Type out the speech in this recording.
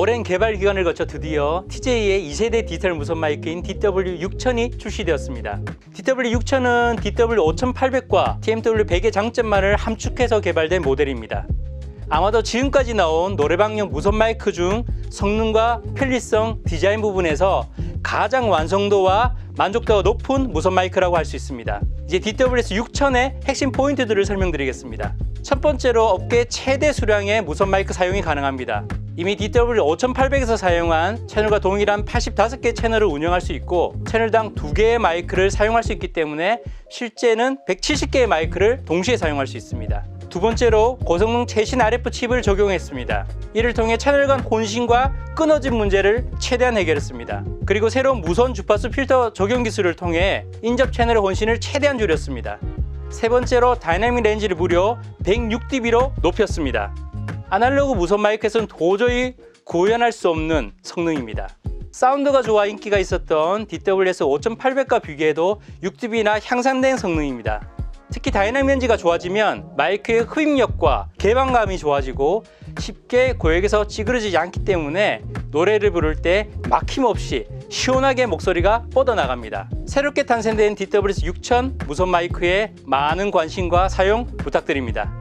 오랜 개발 기간을 거쳐 드디어 TJ의 2세대 디지털 무선 마이크인 DW6000이 출시되었습니다. DW6000은 DW5800과 TMW100의 장점만을 함축해서 개발된 모델입니다. 아마도 지금까지 나온 노래방용 무선 마이크 중 성능과 편리성, 디자인 부분에서 가장 완성도와 만족도가 높은 무선 마이크라고 할 수 있습니다. 이제 DWS 6000의 핵심 포인트들을 설명드리겠습니다. 첫 번째로 업계 최대 수량의 무선 마이크 사용이 가능합니다. 이미 DW 5800에서 사용한 채널과 동일한 85개 채널을 운영할 수 있고 채널당 2개의 마이크를 사용할 수 있기 때문에 실제는 170개의 마이크를 동시에 사용할 수 있습니다. 두 번째로 고성능 최신 RF 칩을 적용했습니다. 이를 통해 채널 간 혼신과 끊어진 문제를 최대한 해결했습니다. 그리고 새로운 무선 주파수 필터 적용 기술을 통해 인접 채널의 혼신을 최대한 줄였습니다. 세 번째로 다이나믹 렌즈를 무려 106dB로 높였습니다. 아날로그 무선 마이크에서는 도저히 구현할 수 없는 성능입니다. 사운드가 좋아 인기가 있었던 DWS 5800과 비교해도 6dB나 향상된 성능입니다. 특히 다이나믹 렌즈가 좋아지면 마이크의 흡입력과 개방감이 좋아지고 쉽게 고역에서 찌그러지지 않기 때문에 노래를 부를 때 막힘없이 시원하게 목소리가 뻗어나갑니다. 새롭게 탄생된 DWS 6000 무선 마이크에 많은 관심과 사용 부탁드립니다.